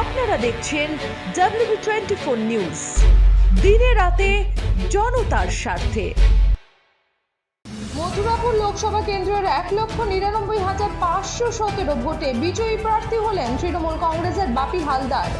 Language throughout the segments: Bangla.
আপনারা দেখছেন ডাব্লিউ টোয়েন্টি ফোর নিউজ দিনে রাতে জনতার স্বার্থে। মথুরাপুর লোকসভা কেন্দ্রের এক লক্ষ নিরানব্বই হাজার পাঁচশো সতেরো ভোটে বিজয়ী প্রার্থী হলেন তৃণমূল কংগ্রেসের বাপি হালদার।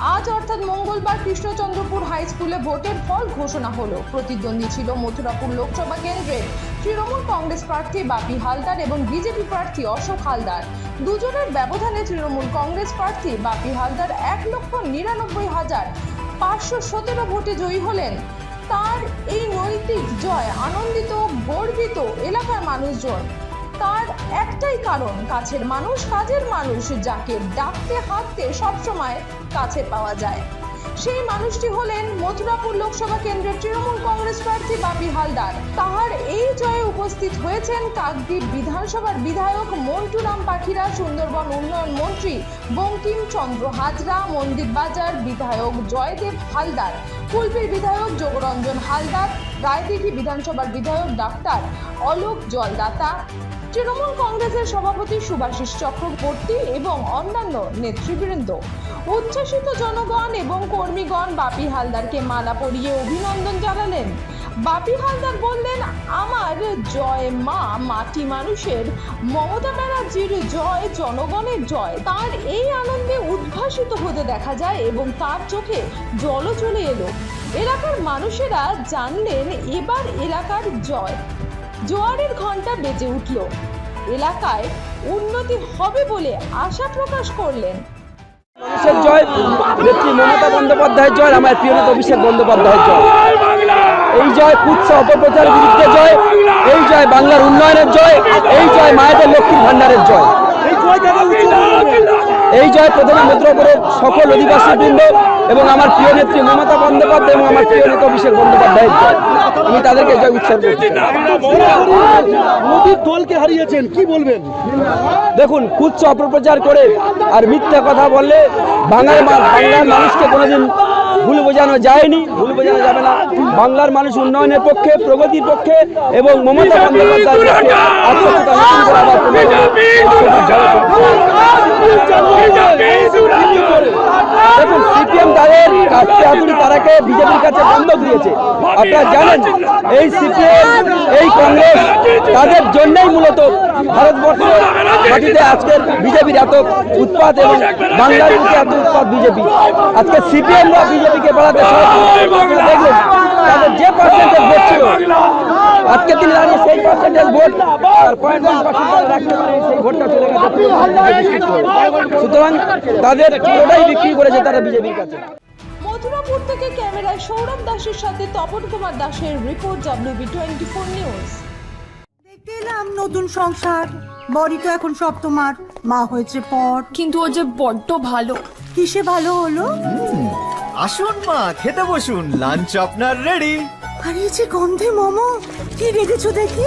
আজ অর্থাৎ মঙ্গলবার কৃষ্ণচন্দ্রপুর হাই স্কুলে ভোটের ফল ঘোষণা হলো। প্রতিদ্বন্দ্বী ছিল মথুরাপুর লোকসভা কেন্দ্রের তৃণমূল কংগ্রেস প্রার্থী বাপি হালদার এবং বিজেপি প্রার্থী অশোক হালদার। দুজনের ব্যবধানে তৃণমূল কংগ্রেস প্রার্থী বাপি হালদার এক লক্ষ নিরানব্বই হাজার পাঁচশো সতেরো ভোটে জয়ী হলেন। তার এই নৈতিক জয় আনন্দিত, গর্বিত এলাকার মানুষজন। তার একটাই কারণ, কাছের মানুষ কাজের মানুষ যাকে ডাকতে হাঁটতে সবসময় কাছে পাওয়া যায়। সেই মানুষটি হলেন মথুরাপুর লোকসভা কেন্দ্রের তৃণমূল কংগ্রেস প্রার্থী বাপি হালদার। তাহার এই জয়ে উপস্থিত হয়েছেন কাকদ্বীপ বিধানসভার বিধায়ক মন্টুরাম পাখিরা সুন্দরবন উন্নয়ন মন্ত্রী বঙ্কিম চন্দ্র হাজরা, মন্দির বাজার বিধায়ক জয়দেব হালদার। কুলপির বিধায়ক যোগরঞ্জন হালদার, রায়দিঘি বিধানসভার বিধায়ক ডাক্তার অলোক জলদাতা, তৃণমূল কংগ্রেসের সভাপতি সুভাষিস চক্রবর্তী এবং অন্যান্য নেতৃবৃন্দ। উচ্ছ্বসিত জনগণ এবং কর্মীগণ বাপি হালদারকে মালা পরিয়ে অভিনন্দন জানালেন। বাপি হালদার বললেন আমার জয় মা মাটি মানুষের মমতা ব্যানার্জির জয় জনগণের জয়। তার এই আনন্দে উদ্ভাসিত হতে দেখা যায় এবং তার চোখে জলও চলে এলো। এলাকার মানুষেরা জানলেন এবার এলাকার জয়। জোয়ারের ঘণ্টা বেজে উঠল। এলাকায় উন্নতি হবে বলে আশা প্রকাশ করলেন। মানুষের জয় নেত্রী মমতা বন্দ্যোপাধ্যায়ের জয় আমার প্রিয় নেতা অভিষেক বন্দ্যোপাধ্যায়ের জয়। এই জয় কুৎস অপপ্রচার বিরুদ্ধে জয় এই জয় বাংলার উন্নয়নের জয় এই জয় মায়েদের লক্ষ্মীর ভান্ডারের জয়। এই জয় প্রথমে মন্ত্রপুরের সকল অধিবাসী বৃন্দ এবং আমার প্রিয় নেত্রী মমতা বন্দ্যোপাধ্যায় এবং আমার প্রিয় নেতা অভিষেক বন্দ্যোপাধ্যায়ের জয়। আমি তাদেরকে জয় উৎসর্গ করছি। মোদীর দলকে হারিয়েছেন কি বলবেন? দেখুন কুচ্ছ অপপ্রচার করে আর মিথ্যা কথা বললে বাংলার মা- বাংলার মানুষকে কোনোদিন ভুল বোঝানো যায়নি ভুল বোঝানো যাবে না। বাংলার মানুষ উন্নয়নের পক্ষে প্রগতির পক্ষে এবং মমতা আবার দেখুন সিপিএম তাদের তারাকে বিজেপির কাছে বন্ধ দিয়েছে আপনারা জানেন, এই সিপিএম, এই কংগ্রেস, তাদের জন্যই মূলত ভারতবর্ষ মাটিতে আজকের বিজেপির এত উৎপাদ এবং বাংলার বুকে এত উৎপাদ বিজেপি। আজকে সিপিএম বা বিজেপিকে বাড়াতে দেখলেন তাদের যে পার্সেন্টেজ ভোট ছিল, আজকে তিনি দাঁড়িয়ে সেই পার্সেন্টেজ ভোট, আর। সুতরাং তাদের পুরোটাই বিক্রি করেছে তারা বিজেপির কাছে। মথুরাপুর থেকে ক্যামেরায় সৌরভ দাসের সাথে তপন কুমার দাসের report WB twenty four news দেখতে এলাম নতুন সংসার। বড়ি তো এখন সব তোমার। মা হয়েছে পর। কিন্তু ও যে বড্ড ভালো। কিসে ভালো হলো? আসুন মা খেতে বসুন। লাঞ্চ আপনার রেডি আর এই যে গন্ধে মোমো। কি রেখেছো দেখি?